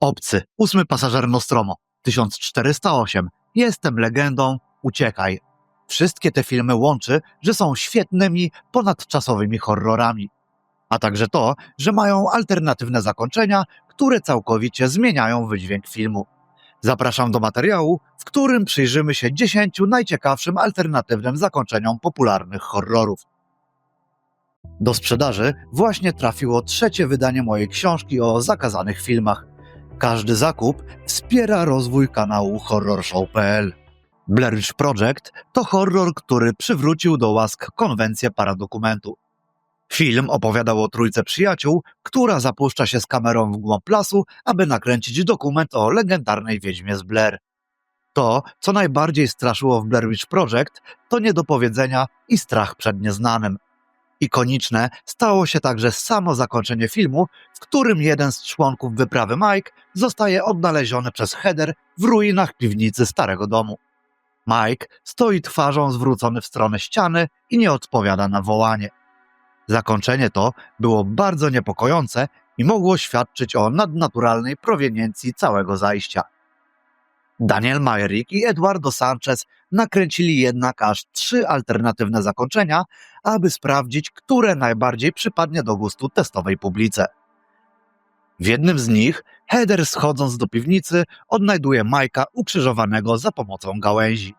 Obcy, ósmy pasażer Nostromo, 1408. Jestem legendą, uciekaj. Wszystkie te filmy łączy, że są świetnymi, ponadczasowymi horrorami. A także to, że mają alternatywne zakończenia, które całkowicie zmieniają wydźwięk filmu. Zapraszam do materiału, w którym przyjrzymy się 10 najciekawszym alternatywnym zakończeniom popularnych horrorów. Do sprzedaży właśnie trafiło trzecie wydanie mojej książki o zakazanych filmach. Każdy zakup wspiera rozwój kanału horrorshow.pl. Blair Witch Project to horror, który przywrócił do łask konwencję paradokumentu. Film opowiadał o trójce przyjaciół, która zapuszcza się z kamerą w głąb lasu, aby nakręcić dokument o legendarnej wiedźmie z Blair. To, co najbardziej straszyło w Blair Witch Project, to niedopowiedzenia i strach przed nieznanym. Ikoniczne stało się także samo zakończenie filmu, w którym jeden z członków wyprawy Mike zostaje odnaleziony przez Heather w ruinach piwnicy starego domu. Mike stoi twarzą zwrócony w stronę ściany i nie odpowiada na wołanie. Zakończenie to było bardzo niepokojące i mogło świadczyć o nadnaturalnej proweniencji całego zajścia. Daniel Majerik i Eduardo Sanchez nakręcili jednak aż trzy alternatywne zakończenia, aby sprawdzić, które najbardziej przypadnie do gustu testowej publice. W jednym z nich Heather schodząc do piwnicy odnajduje Majka ukrzyżowanego za pomocą gałęzi.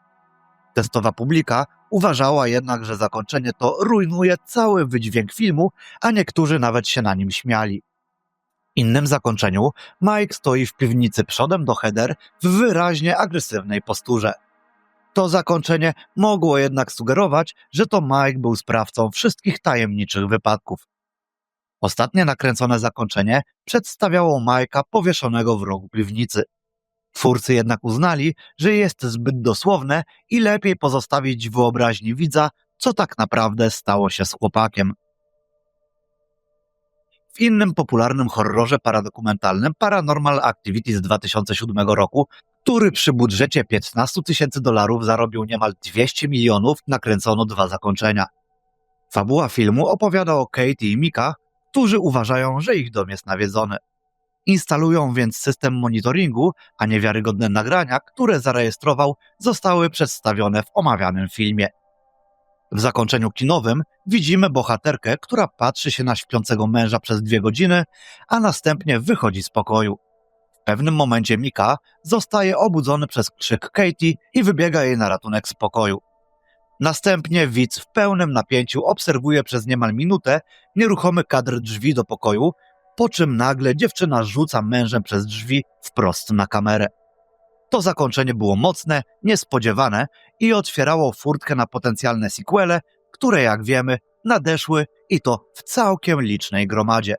Testowa publika uważała jednak, że zakończenie to rujnuje cały wydźwięk filmu, a niektórzy nawet się na nim śmiali. Innym zakończeniu Mike stoi w piwnicy przodem do Heather w wyraźnie agresywnej posturze. To zakończenie mogło jednak sugerować, że to Mike był sprawcą wszystkich tajemniczych wypadków. Ostatnie nakręcone zakończenie przedstawiało Majka powieszonego w rogu piwnicy. Twórcy jednak uznali, że jest zbyt dosłowne i lepiej pozostawić wyobraźni widza, co tak naprawdę stało się z chłopakiem. W innym popularnym horrorze paradokumentalnym Paranormal Activity z 2007 roku, który przy budżecie 15 tysięcy dolarów zarobił niemal 200 milionów, nakręcono dwa zakończenia. Fabuła filmu opowiada o Katie i Mika, którzy uważają, że ich dom jest nawiedzony. Instalują więc system monitoringu, a niewiarygodne nagrania, które zarejestrował, zostały przedstawione w omawianym filmie. W zakończeniu kinowym widzimy bohaterkę, która patrzy się na śpiącego męża przez dwie godziny, a następnie wychodzi z pokoju. W pewnym momencie Mika zostaje obudzony przez krzyk Katie i wybiega jej na ratunek z pokoju. Następnie widz w pełnym napięciu obserwuje przez niemal minutę nieruchomy kadr drzwi do pokoju, po czym nagle dziewczyna rzuca mężem przez drzwi wprost na kamerę. To zakończenie było mocne, niespodziewane i otwierało furtkę na potencjalne sequele, które jak wiemy nadeszły i to w całkiem licznej gromadzie.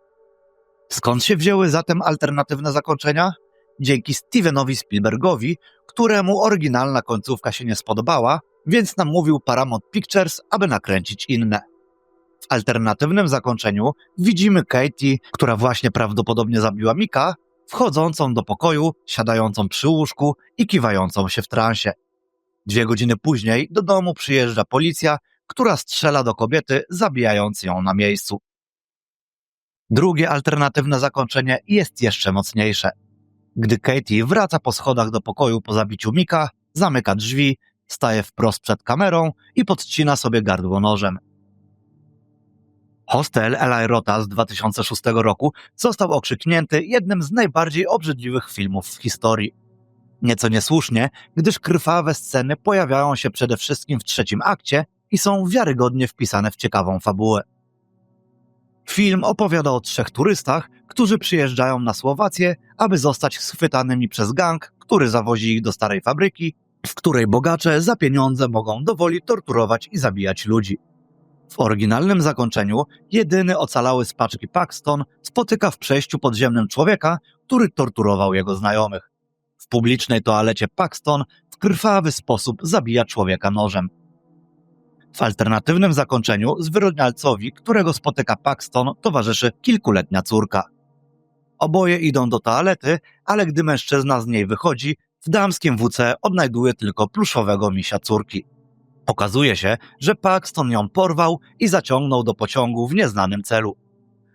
Skąd się wzięły zatem alternatywne zakończenia? Dzięki Stevenowi Spielbergowi, któremu oryginalna końcówka się nie spodobała, więc namówił Paramount Pictures, aby nakręcić inne. W alternatywnym zakończeniu widzimy Katie, która właśnie prawdopodobnie zabiła Mika, wchodzącą do pokoju, siadającą przy łóżku i kiwającą się w transie. Dwie godziny później do domu przyjeżdża policja, która strzela do kobiety, zabijając ją na miejscu. Drugie alternatywne zakończenie jest jeszcze mocniejsze. Gdy Katie wraca po schodach do pokoju po zabiciu Mika, zamyka drzwi, staje wprost przed kamerą i podcina sobie gardło nożem. Hostel Eli Rota z 2006 roku został okrzyknięty jednym z najbardziej obrzydliwych filmów w historii. Nieco niesłusznie, gdyż krwawe sceny pojawiają się przede wszystkim w trzecim akcie i są wiarygodnie wpisane w ciekawą fabułę. Film opowiada o trzech turystach, którzy przyjeżdżają na Słowację, aby zostać schwytanymi przez gang, który zawozi ich do starej fabryki, w której bogacze za pieniądze mogą dowoli torturować i zabijać ludzi. W oryginalnym zakończeniu jedyny ocalały z paczki Paxton spotyka w przejściu podziemnym człowieka, który torturował jego znajomych. W publicznej toalecie Paxton w krwawy sposób zabija człowieka nożem. W alternatywnym zakończeniu zwyrodnialcowi, którego spotyka Paxton, towarzyszy kilkuletnia córka. Oboje idą do toalety, ale gdy mężczyzna z niej wychodzi, w damskim WC odnajduje tylko pluszowego misia córki. Okazuje się, że Paxton ją porwał i zaciągnął do pociągu w nieznanym celu.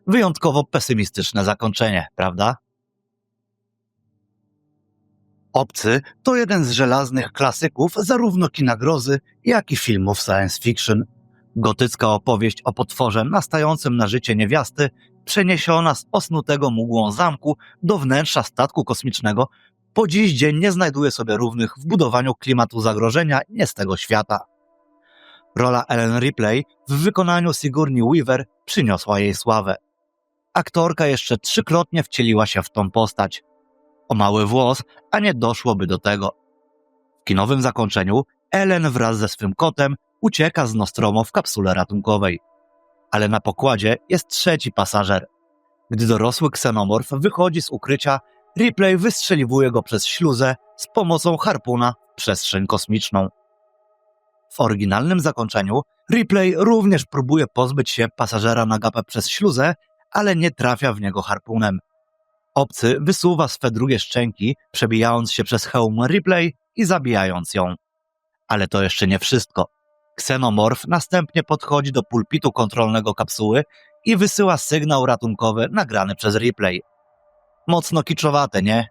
Wyjątkowo pesymistyczne zakończenie, prawda? Obcy to jeden z żelaznych klasyków zarówno kina grozy, jak i filmów science fiction. Gotycka opowieść o potworze nastającym na życie niewiasty, przeniesiona z osnutego mgłą zamku do wnętrza statku kosmicznego, po dziś dzień nie znajduje sobie równych w budowaniu klimatu zagrożenia nie z tego świata. Rola Ellen Ripley w wykonaniu Sigourney Weaver przyniosła jej sławę. Aktorka jeszcze trzykrotnie wcieliła się w tą postać. O mały włos, a nie doszłoby do tego. W kinowym zakończeniu Ellen wraz ze swym kotem ucieka z Nostromo w kapsule ratunkowej. Ale na pokładzie jest trzeci pasażer. Gdy dorosły ksenomorf wychodzi z ukrycia, Ripley wystrzeliwuje go przez śluzę z pomocą harpuna w przestrzeń kosmiczną. W oryginalnym zakończeniu Ripley również próbuje pozbyć się pasażera na gapę przez śluzę, ale nie trafia w niego harpunem. Obcy wysuwa swe drugie szczęki, przebijając się przez hełm Ripley i zabijając ją. Ale to jeszcze nie wszystko. Ksenomorf następnie podchodzi do pulpitu kontrolnego kapsuły i wysyła sygnał ratunkowy nagrany przez Ripley. Mocno kiczowate, nie?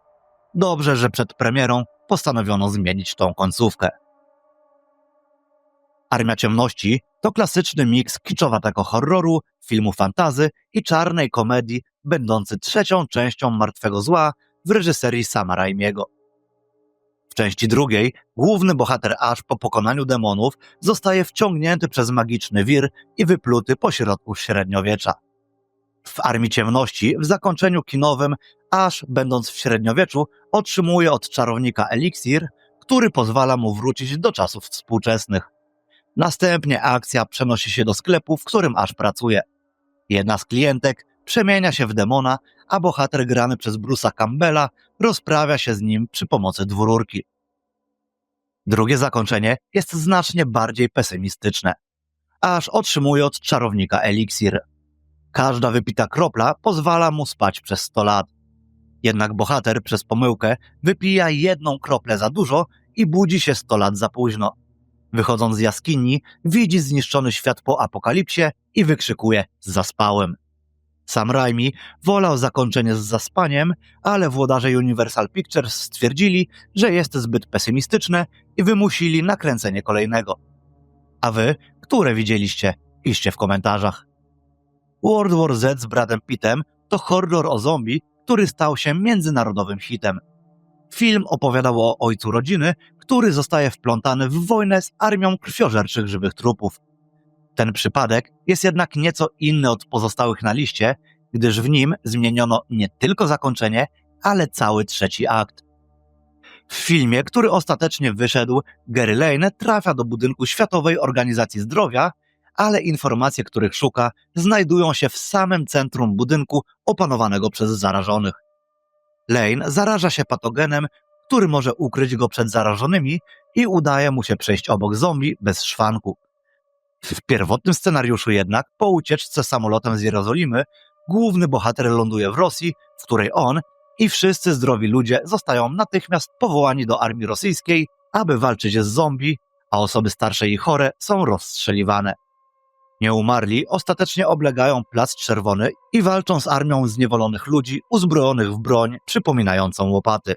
Dobrze, że przed premierą postanowiono zmienić tą końcówkę. Armia Ciemności to klasyczny miks kiczowatego horroru, filmu fantazy i czarnej komedii, będący trzecią częścią Martwego Zła w reżyserii Sama Raimiego. W części drugiej główny bohater Ash po pokonaniu demonów zostaje wciągnięty przez magiczny wir i wypluty po środku średniowiecza. W Armii Ciemności w zakończeniu kinowym Ash, będąc w średniowieczu, otrzymuje od czarownika eliksir, który pozwala mu wrócić do czasów współczesnych. Następnie akcja przenosi się do sklepu, w którym Ash pracuje. Jedna z klientek przemienia się w demona, a bohater grany przez Bruce'a Campbella rozprawia się z nim przy pomocy dwururki. Drugie zakończenie jest znacznie bardziej pesymistyczne. Aż otrzymuje od czarownika eliksir. Każda wypita kropla pozwala mu spać przez 100 lat. Jednak bohater przez pomyłkę wypija jedną kroplę za dużo i budzi się 100 lat za późno. Wychodząc z jaskini, widzi zniszczony świat po apokalipsie i wykrzykuje zaspałem. Sam Raimi wolał zakończenie z zaspaniem, ale włodarze Universal Pictures stwierdzili, że jest zbyt pesymistyczne i wymusili nakręcenie kolejnego. A wy, które widzieliście, piszcie w komentarzach. World War Z z Bradem Pittem to horror o zombie, który stał się międzynarodowym hitem. Film opowiadał o ojcu rodziny, który zostaje wplątany w wojnę z armią krwiożerczych żywych trupów. Ten przypadek jest jednak nieco inny od pozostałych na liście, gdyż w nim zmieniono nie tylko zakończenie, ale cały trzeci akt. W filmie, który ostatecznie wyszedł, Gary Lane trafia do budynku Światowej Organizacji Zdrowia, ale informacje, których szuka, znajdują się w samym centrum budynku opanowanego przez zarażonych. Lane zaraża się patogenem, który może ukryć go przed zarażonymi i udaje mu się przejść obok zombie bez szwanku. W pierwotnym scenariuszu jednak, po ucieczce samolotem z Jerozolimy, główny bohater ląduje w Rosji, w której on i wszyscy zdrowi ludzie zostają natychmiast powołani do armii rosyjskiej, aby walczyć z zombie, a osoby starsze i chore są rozstrzeliwane. Nieumarli ostatecznie oblegają Plac Czerwony i walczą z armią zniewolonych ludzi uzbrojonych w broń przypominającą łopaty.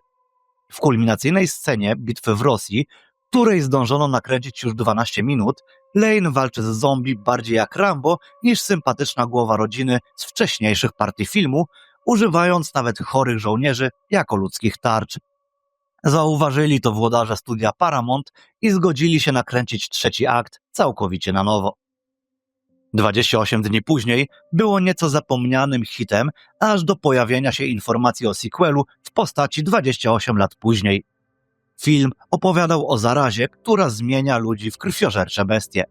W kulminacyjnej scenie bitwy w Rosji, której zdążono nakręcić już 12 minut, Lane walczy z zombie bardziej jak Rambo niż sympatyczna głowa rodziny z wcześniejszych partii filmu, używając nawet chorych żołnierzy jako ludzkich tarcz. Zauważyli to włodarze studia Paramount i zgodzili się nakręcić trzeci akt całkowicie na nowo. 28 dni później było nieco zapomnianym hitem, aż do pojawienia się informacji o sequelu w postaci 28 lat później. Film opowiadał o zarazie, która zmienia ludzi w krwiożercze bestie.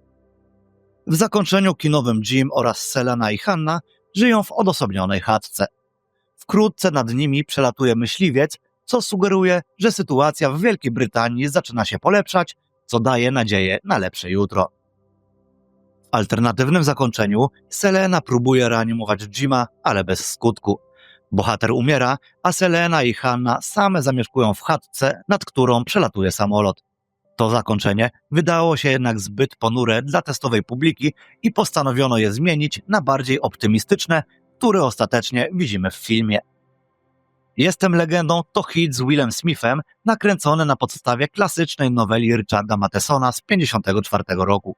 W zakończeniu kinowym Jim oraz Selena i Hanna żyją w odosobnionej chatce. Wkrótce nad nimi przelatuje myśliwiec, co sugeruje, że sytuacja w Wielkiej Brytanii zaczyna się polepszać, co daje nadzieję na lepsze jutro. Alternatywnym zakończeniu Selena próbuje reanimować Jima, ale bez skutku. Bohater umiera, a Selena i Hanna same zamieszkują w chatce, nad którą przelatuje samolot. To zakończenie wydało się jednak zbyt ponure dla testowej publiki i postanowiono je zmienić na bardziej optymistyczne, które ostatecznie widzimy w filmie. Jestem legendą to hit z Willem Smithem, nakręcony na podstawie klasycznej noweli Richarda Mathesona z 1954 roku.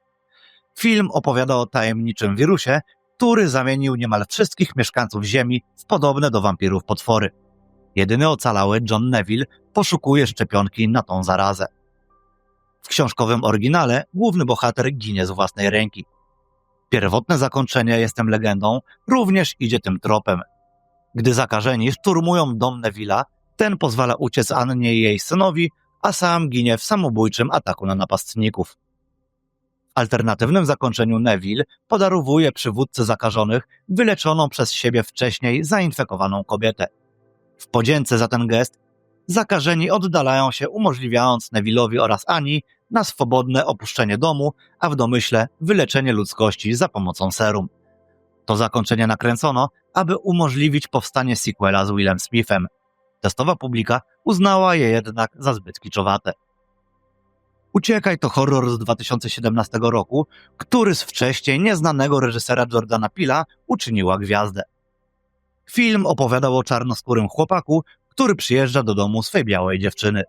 Film opowiada o tajemniczym wirusie, który zamienił niemal wszystkich mieszkańców Ziemi w podobne do wampirów potwory. Jedyny ocalały John Neville poszukuje szczepionki na tą zarazę. W książkowym oryginale główny bohater ginie z własnej ręki. Pierwotne zakończenie Jestem legendą również idzie tym tropem. Gdy zakażeni szturmują dom Neville'a, ten pozwala uciec Annie i jej synowi, a sam ginie w samobójczym ataku na napastników. Alternatywnym zakończeniu Neville podarowuje przywódcy zakażonych wyleczoną przez siebie wcześniej zainfekowaną kobietę. W podzięce za ten gest zakażeni oddalają się, umożliwiając Neville'owi oraz Ani na swobodne opuszczenie domu, a w domyśle wyleczenie ludzkości za pomocą serum. To zakończenie nakręcono, aby umożliwić powstanie sequela z Willem Smithem. Testowa publika uznała je jednak za zbyt kiczowate. Uciekaj to horror z 2017 roku, który z wcześniej nieznanego reżysera Jordana Pila uczyniła gwiazdę. Film opowiadał o czarnoskórym chłopaku, który przyjeżdża do domu swej białej dziewczyny.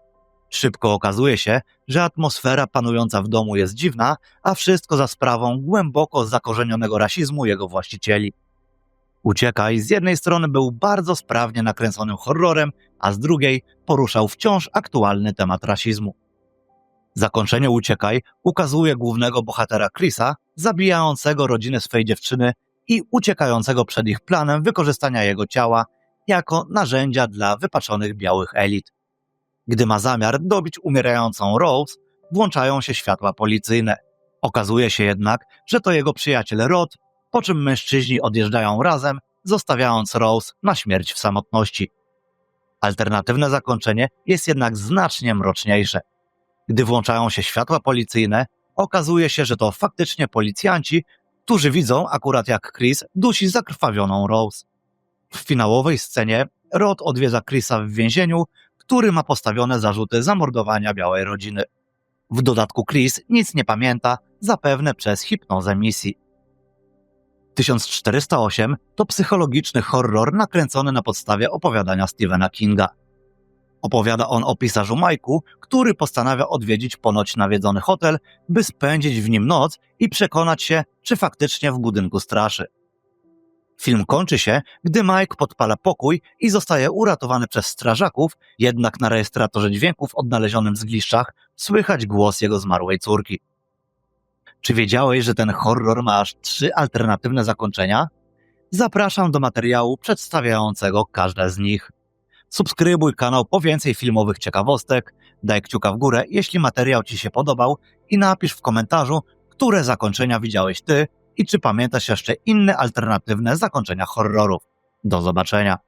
Szybko okazuje się, że atmosfera panująca w domu jest dziwna, a wszystko za sprawą głęboko zakorzenionego rasizmu jego właścicieli. Uciekaj z jednej strony był bardzo sprawnie nakręconym horrorem, a z drugiej poruszał wciąż aktualny temat rasizmu. Zakończenie Uciekaj ukazuje głównego bohatera Chrisa, zabijającego rodzinę swej dziewczyny i uciekającego przed ich planem wykorzystania jego ciała jako narzędzia dla wypaczonych białych elit. Gdy ma zamiar dobić umierającą Rose, włączają się światła policyjne. Okazuje się jednak, że to jego przyjaciel Rod, po czym mężczyźni odjeżdżają razem, zostawiając Rose na śmierć w samotności. Alternatywne zakończenie jest jednak znacznie mroczniejsze. Gdy włączają się światła policyjne, okazuje się, że to faktycznie policjanci, którzy widzą akurat jak Chris dusi zakrwawioną Rose. W finałowej scenie Rod odwiedza Chrisa w więzieniu, który ma postawione zarzuty zamordowania białej rodziny. W dodatku Chris nic nie pamięta, zapewne przez hipnozę misji. 1408 to psychologiczny horror nakręcony na podstawie opowiadania Stephena Kinga. Opowiada on o pisarzu Majku, który postanawia odwiedzić ponoć nawiedzony hotel, by spędzić w nim noc i przekonać się, czy faktycznie w budynku straszy. Film kończy się, gdy Mike podpala pokój i zostaje uratowany przez strażaków, jednak na rejestratorze dźwięków odnalezionym w zgliszczach słychać głos jego zmarłej córki. Czy wiedziałeś, że ten horror ma aż trzy alternatywne zakończenia? Zapraszam do materiału przedstawiającego każde z nich. Subskrybuj kanał po więcej filmowych ciekawostek, daj kciuka w górę, jeśli materiał Ci się podobał i napisz w komentarzu, które zakończenia widziałeś Ty i czy pamiętasz jeszcze inne alternatywne zakończenia horrorów. Do zobaczenia.